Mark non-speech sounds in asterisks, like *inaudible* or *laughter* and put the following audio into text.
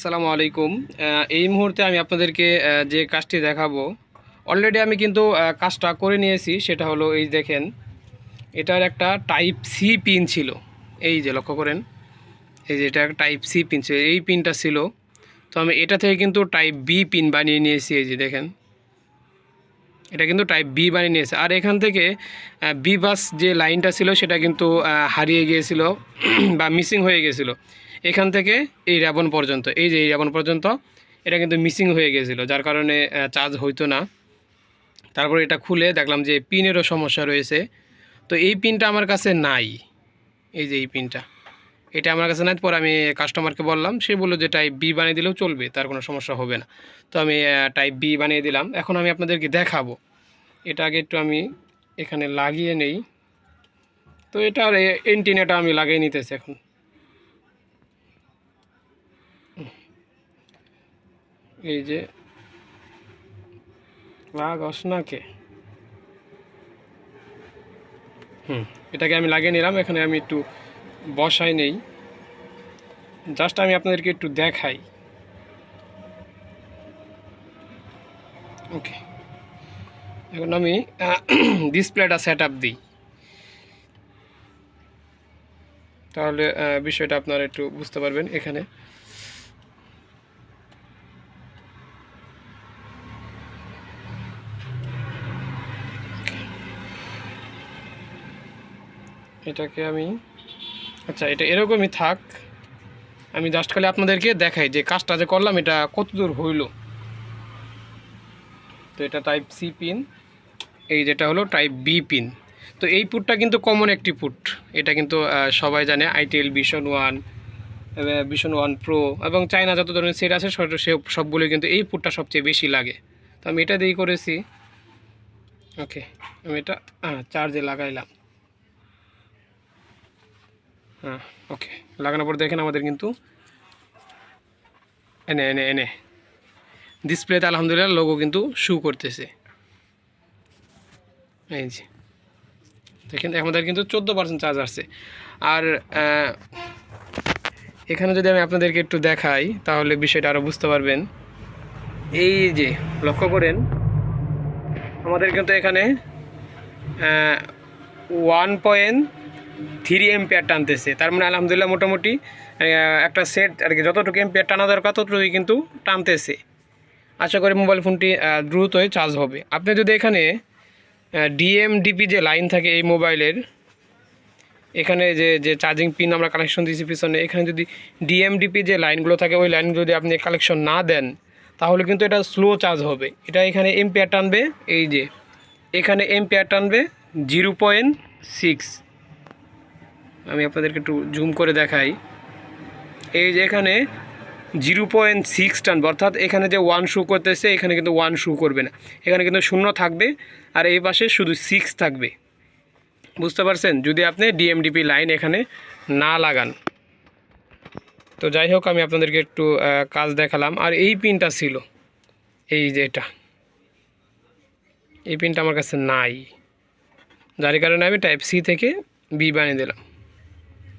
আসসালামু আলাইকুম। এই মুহূর্তে আমি আপনাদেরকে যে কাজটি দেখাবো অলরেডি আমি কিন্তু কাজটা করে নিয়েছি, সেটা হলো এই দেখেন, এটার একটা টাইপ সি পিন ছিল। এই যে লক্ষ্য করেন, এই যে এটা টাইপ সি পিন ছিল, এই পিনটা ছিল। তো আমি এটা থেকে কিন্তু টাইপ বি পিন বানিয়ে নিয়েছি, এই যে দেখেন। এটা কিন্তু টাইপ বি বানিয়ে নিয়েছে। আর এখান থেকে বি বাস যে লাইনটা ছিল, সেটা কিন্তু হারিয়ে গিয়েছিল, *clears throat* বা মিসিং হয়ে গিয়েছিল। এখান থেকে এই র্যাবন পর্যন্ত, এই যে এই র্যাবন পর্যন্ত, এটা কিন্তু মিসিং হয়ে গিয়েছিল, যার কারণে চার্জ হইতো না। তারপর এটা খুলে দেখলাম যে পিনেরও সমস্যা রয়েছে। তো এই পিনটা আমার কাছে নাই। এই যে এই পিনটা এটা আমার কাছে নাই, পর আমি কাস্টমারকে বললাম, সে বলল যে টাইপ বি বানিয়ে দিলেও চলবে, তার কোনো সমস্যা হবে না। তো আমি টাইপ বি বানিয়ে দিলাম। এখন আমি আপনাদেরকে দেখাবো। এটা আগে একটু আমি এখানে লাগিয়ে নেই। তো এটার এন্টিনাটা আমি লাগিয়ে নিতেছি এখন। এই যে, রাগ অসনাকে। হুম, এটাকে আমি লাগিয়ে নিলাম। এখানে আমি একটু বসাই নেই। জাস্ট আমি আপনাদেরকে একটু দেখাই। ওকে এখন আমি ডিসপ্লেটা সেট আপ দিই। তাহলে বিষয়টা আপনারা একটু বুঝতে পারবেন এখানে। এটাকে আমি আচ্ছা এটা এরকমই থাক। আমি জাস্ট খালি আপনাদেরকে দেখাই যে কাজটা যে করলাম, এটা কত দূর হইল। তো এটা টাইপ সি পিন এই যেটা হলো টাইপ বি পিন তো এই পুটটা কিন্তু কমন একটি পুট। এটা কিন্তু সবাই জানে itel vision one vision one pro এবং চায়না যত ধরনের সেট আছে, সে সবগুলো কিন্তু এই পুটটা সবচেয়ে বেশি লাগে। তো আমি এটা দিয়েই করেছি। ওকে আমি এটা চার্জে লাগাইলাম। হ্যাঁ ওকে লাগানোর পর দেখেন আমাদের কিন্তু এনে এনে এনে। ডিসপ্লেতে আলহামদুলিল্লাহ লোগো কিন্তু শু করতেছে। এই যে। দেখেন, আমাদের কিন্তু চোদ্দ পার্সেন্ট চার্জ আসছে। আর এখানে যদি আমি আপনাদেরকে একটু দেখাই, তাহলে বিষয়টা আরও বুঝতে পারবেন। এই যে, লক্ষ্য করেন। আমাদের কিন্তু এখানে ওয়ান পয়েন্ট থ্রি এম্পিয়ার টানতেছে। তার মানে আলহামদুলিল্লাহ মোটামুটি একটা সেট আর কি, যতটুকু এম্পিয়ার টানা দরকার ততটুকুই কিন্তু টানতেছে। আশা করি মোবাইল ফোনটি দ্রুতই চার্জ হবে। আপনি যদি এখানে ডিএমডিপি যে লাইন থাকে এই মোবাইলের, এখানে যে যে চার্জিং পিন আমরা কালেকশন দিয়েছি পিছনে, এখানে যদি ডিএমডিপি যে লাইনগুলো থাকে, ওই লাইন যদি আপনি কালেকশন না দেন, তাহলে কিন্তু এটা স্লো চার্জ হবে। এটা এখানে এম্পিয়ার টানবে, এই যে, এখানে এম্পিয়ার টানবে জিরো পয়েন্ট সিক্স আমি আপনাদেরকে একটু জুম করে দেখাই। এই যে এখানে জিরো পয়েন্ট সিক্স টান, অর্থাৎ এখানে যে ওয়ান শু করতেছে, এখানে কিন্তু ওয়ান শু করবে না। এখানে কিন্তু শূন্য থাকবে, আর এই পাশে শুধু সিক্স থাকবে। বুঝতে পারছেন? যদি আপনি ডিএমডিপি লাইন এখানে না লাগান। তো যাই হোক, আমি আপনাদেরকে একটু কাজ দেখালাম। আর এই পিনটা ছিল। এই যে এটা। এই পিনটা আমার কাছে নাই। যার কারণে আমি টাইপ সি থেকে বি বানিয়ে দিলাম।